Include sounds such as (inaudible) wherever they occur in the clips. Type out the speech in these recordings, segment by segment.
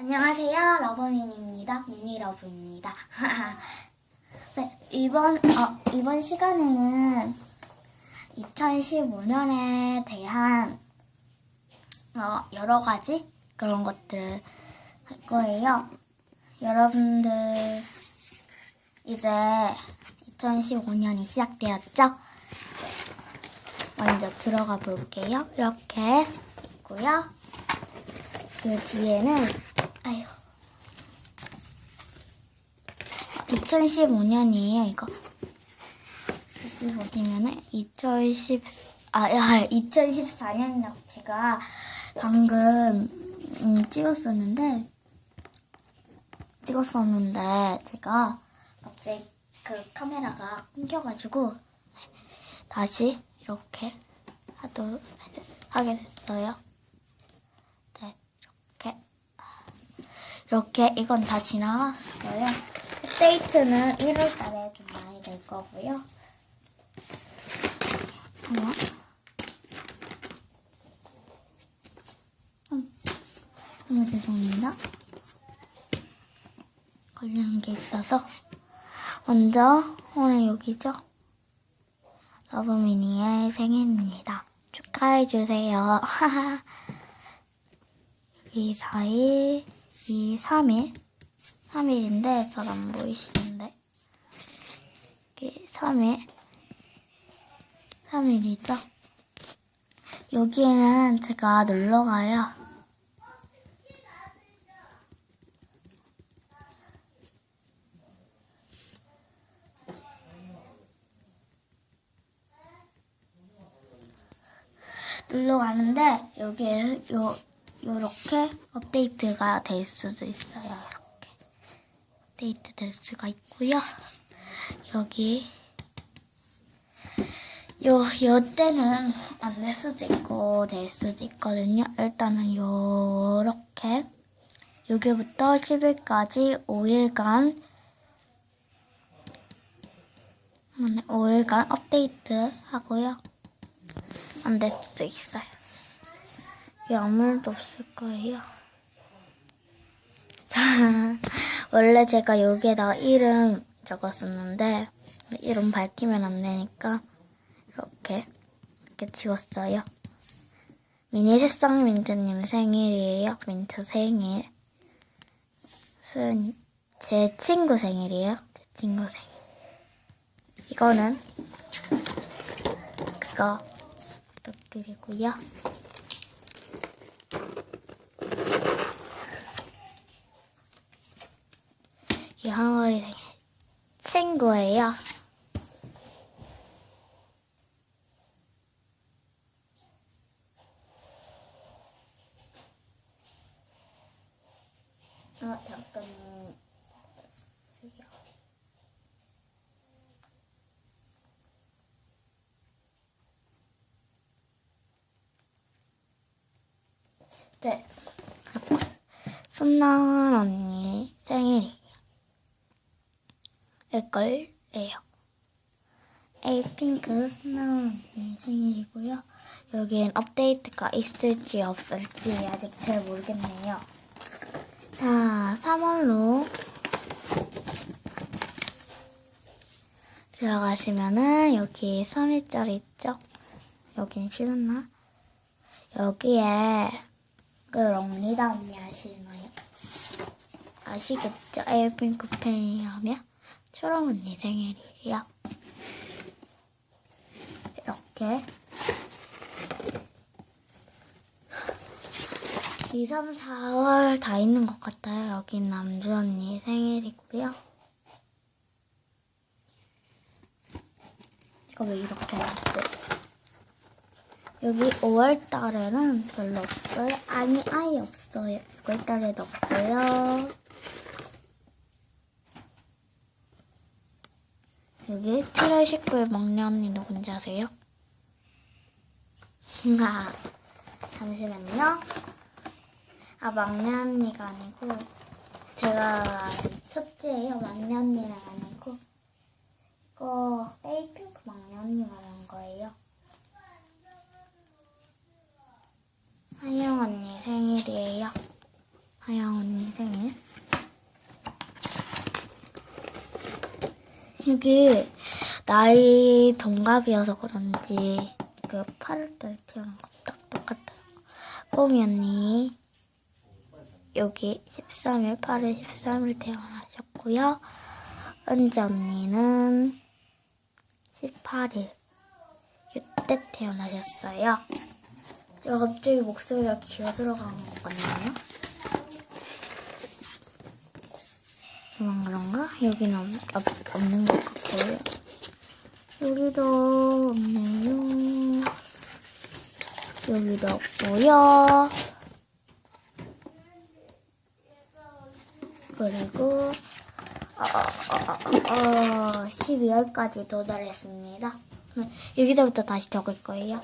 안녕하세요. 러브민입니다. 미니 러브입니다. (laughs) 네, 이번, 어, 이번 시간에는 2015년에 대한 어, 여러 가지 그런 것들을 할 거예요. 여러분들, 이제 2015년이 시작되었죠? 먼저 들어가 볼게요. 이렇게 있고요. 그 뒤에는 아유 2015년이에요 이거 여기 보시면은 2010 아, 아 2014년이라고 제가 방금 음, 찍었었는데 찍었었는데 제가 갑자기 그 카메라가 끊겨가지고 다시 이렇게 하도 하게 됐어요. 네, 이렇게 이렇게 이건 다 지나갔어요. 업데이트는 1월 달에 좀 많이 될 거고요. 어머. 음, 너무 죄송합니다. 걸리는 게 있어서. 먼저, 오늘 여기죠? 러브미니의 생일입니다. 축하해주세요. (laughs) 이 4일, 이 3일, 3일인데 잘 안 보이시는데 이 3일, 3일이죠. 여기에는 제가 놀러 가요. 놀러 가는데 여기에 요 요렇게 업데이트가 될 수도 있어요. 이렇게 업데이트 될 수가 있고요. 여기 요, 요 때는 안 될 수도 있고 될 수도 있거든요. 일단은 요렇게 여기부터 10일까지 5일간 5일간 업데이트 하고요. 안 될 수도 있어요. 여기 아무도 없을 거예요. 자, (laughs) 원래 제가 여기에다가 이름 적었었는데 이름 밝히면 안 되니까 이렇게 이렇게 지웠어요. 미니 새싹 민트님 생일이에요. 민트 생일. 수연 제 친구 생일이에요. 제 친구 생일. 이거는 그거 부탁드리고요. 생일 친구예요. 아 잠깐 네. (laughs) 손나은 언니 생일이 이걸예요. 에이핑크 손나은 언니 생일이고요. 여긴 업데이트가 있을지 없을지 아직 잘 모르겠네요. 자, 3월로 들어가시면은 여기 3일짜리 있죠? 여긴 싫었나? 여기에 그 롱리다 언니 아시나요? 아시겠죠? 에어핑크 팬이라면 초롱 언니 생일이에요. 이렇게 2, 3, 4월 다 있는 것 같아요. 여긴 남주 언니 생일이고요. 이거 왜 이렇게 해놨지? 여기 5월 달에는 별로 없어요. 아니, 아예 없어요. 6월 달에도 없고요. 여기 7월 19일 막내 언니 누군지 아세요? (laughs) 아, 잠시만요. 아, 막내 언니가 아니고, 제가 첫째예요. 막내 언니는 아니고, 이거 에이핑크 막내 언니 말한 거예요. 하영 언니 생일이에요. 하영 언니 생일. 여기 나이 동갑이어서 그런지 그 8월달에 태어난 거딱 똑같아요. 뽕이 언니 여기 13일 8월 13일 태어나셨고요. 은지 언니는 18일 이때 태어나셨어요. 제가 갑자기 목소리가 기어 들어간 것 같나요? 저만 그런가? 여기는 없, 없, 없 는 것 같고요. 여기도 없네요. 여기도 없고요. 그리고 어, 어, 어, 어, 12월까지 도달했습니다. 네, 여기서부터 다시 적을 거예요.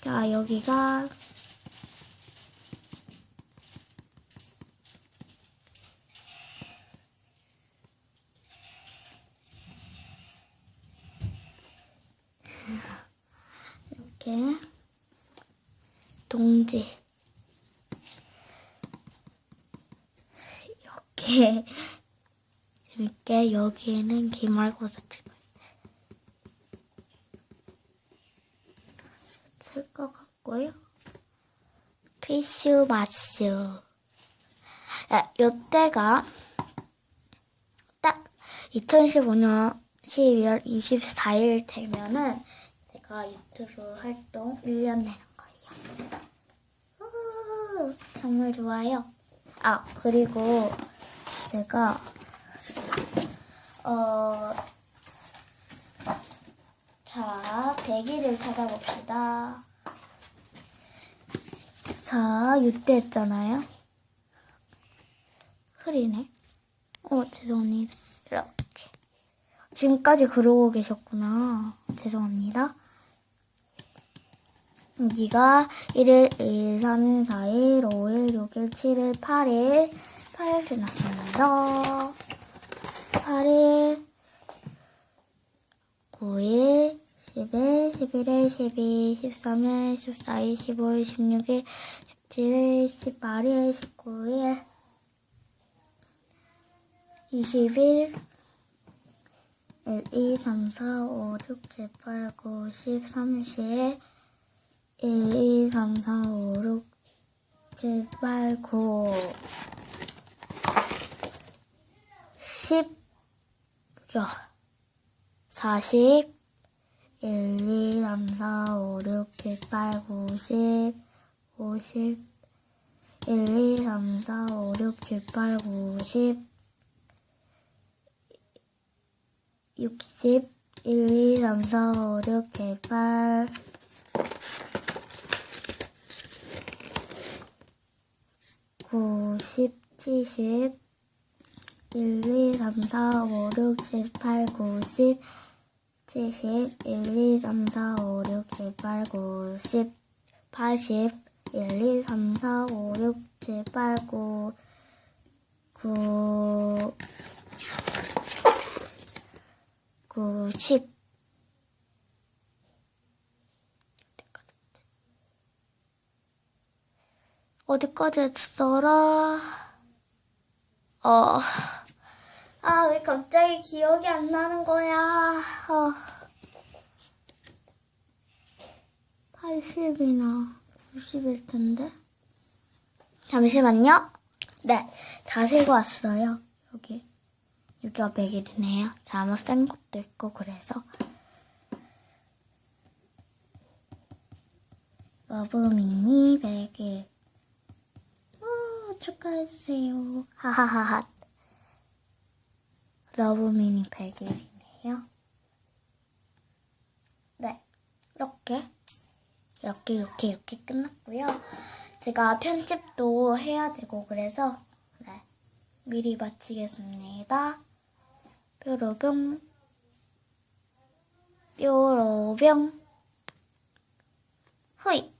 자, 여기가 이렇게 동지 이렇게 이렇게 여기에는 기말고사 치고 칠것 같고요. 피슈 마슈. 야, 요때가 딱 2015년 12월 24일 되면은 제가 유튜브 활동 1년 되는 거예요. 우, 정말 좋아요. 아, 그리고 제가 어 자, 100일을 찾아봅시다. 자, 이때 했잖아요. 흐리네. 어, 죄송합니다. 이렇게. 지금까지 그러고 계셨구나. 죄송합니다. 여기가 1일, 2일, 3일, 4일, 5일, 6일, 7일, 8일, 8일 지났습니다. 8일, 9일, 10일, 11일, 12일, 13일, 14일, 15일, 16일, 17일, 18일, 19일, 20일, 1, 2, 3, 4, 5, 6, 7, 8, 9, 10, 30일, 1, 2, 3, 4, 5, 6, 7, 8, 9, 10, 야. 40 1, 2, 3, 4, 5, 6, 7, 8, 9, 10 50 1, 2, 3, 4, 5, 6, 7, 8, 9, 10 60 1, 2, 3, 4, 5, 6, 7, 8 90 70 1, 2, 3, 4, 5, 6, 7, 8, 9, 10, 70, 1, 2, 3, 4, 5, 6, 7, 8, 9, 10, 80, 1, 2, 3, 4, 5, 6, 7, 8, 9, 9, 9, 10. 어디까지 했어라? 어. 아, 왜 갑자기 기억이 안 나는 거야? 어. 80이나 90일 텐데. 잠시만요. 네, 다 세고 왔어요. 여기. 여기가 100일이네요. 잘못 센 것도 있고, 그래서. 러브미니 100일. 우, 축하해주세요. 하하하하. 러브미니 100일이네요. 네, 이렇게 이렇게 이렇게 이렇게 끝났고요. 제가 편집도 해야 되고 그래서 네, 미리 마치겠습니다. 뾰로병 뾰로병 후이